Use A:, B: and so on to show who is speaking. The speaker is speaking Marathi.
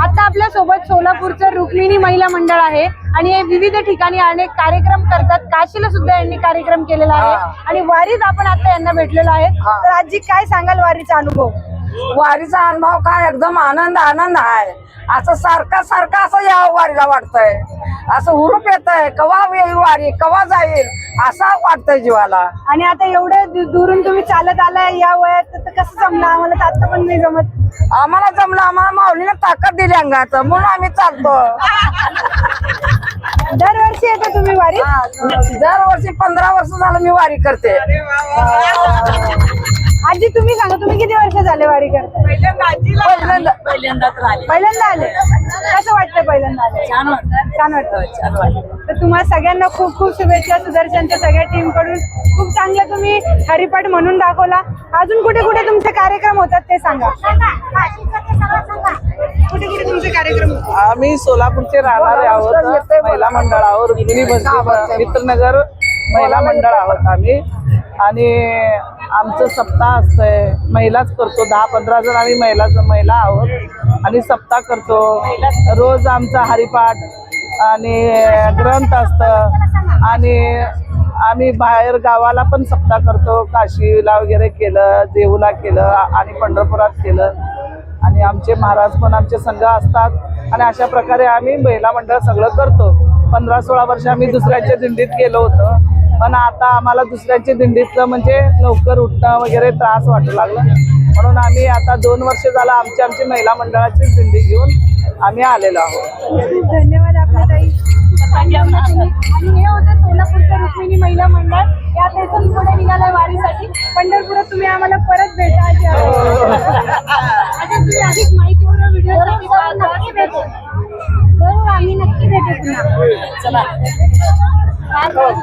A: आता आपल्यासोबत सोलापूरचं रुक्मिणी महिला मंडळ आहे. आणि हे विविध ठिकाणी अनेक कार्यक्रम करतात. काशीला सुद्धा यांनी कार्यक्रम केलेला आहे. आणि वारीत आपण आता यांना भेटलेलो आहे. तर आजी काय सांगाल वारीचा अनुभव?
B: वारीचा अनुभव काय? एकदम आनंद आनंद आहे. असं सारखा सारखा असं या वारीला वाटतंय. असं हुरूप येत आहे कवा येईल वारी? कवा जाईल? असं वाटतंय जीवाला.
A: आणि आता एवढ्या दू- दुरून तुम्ही चालत आलाय या वयात तर कसं जमलं? आम्हाला तर आता पण नाही जमत.
B: आम्हाला जमलं. आम्हाला माऊलीने ताकद दिली अंगात. म्हणून आम्ही चालतो.
A: दरवर्षी येतो तुम्ही वारीत
B: दरवर्षी पंधरा वर्ष झालं मी वारी करते.
A: आजी तुम्ही सांगा तुम्ही किती वर्ष झाले वारी करताय?
B: पहिल्यांदा
C: पहिल्यांदाच राहिले
A: पहिल्यांदा आले. कसं वाटतं पहिल्यांदा आले?
C: छान वाटतं
A: छान वाटतं.
C: छान वाटतं
A: तर तुम्हाला सगळ्यांना खूप खूप शुभेच्छा सुदर्शनच्या सगळ्या टीमकडून खूप चांगला तुम्ही हरिपाठ म्हणून दाखवला. अजून कुठे कुठे तुमचे कार्यक्रम होतात ते सांगा. कुठे कुठे तुमचे कार्यक्रम होतात?
D: आम्ही सोलापूरचे राहणारे आहोत महिला मंडळ आहोत रुक्मिणी मित्रनगर महिला मंडळ आहोत आम्ही. आणि आमचं सप्ताह असतंय. महिलाच करतो. दहा पंधरा जण आम्ही महिला महिला आहोत. आणि सप्ताह करतो. रोज आमचा हरिपाठ आणि ग्रंथ असतं. आणि आम्ही बाहेर गावाला पण सप्ताह करतो. काशीला वगैरे केलं देऊला केलं आणि पंढरपुरात केलं. आणि आमचे महाराज पण आमचे संघ असतात. आणि अशा प्रकारे आम्ही महिला मंडळ सगळं करतो. पंधरा सोळा वर्ष आम्ही दुसऱ्यांच्या दिंडीत गेलो होतो. पण आता आम्हाला दुसऱ्यांच्या दिंडीतलं म्हणजे लवकर उठणं वगैरे त्रास वाटू लागला. म्हणून आम्ही आता दोन वर्ष झालं आमची आमची महिला मंडळाची दिंडी घेऊन आम्ही आलेलो आहोत.
A: धन्यवाद आपल्या ताई. आणि हे होतं सोलापूरचं रुक्मिणी महिला मंडळ. या इथून पुढे निघालाय वारीसाठी. पंढरपुरात तुम्ही आम्हाला परत भेटा आजी. आता तुम्ही अधिक माहितीपूर्ण व्हिडिओ नक्की भेटू. बरोबर आम्ही नक्की भेटू
C: चला.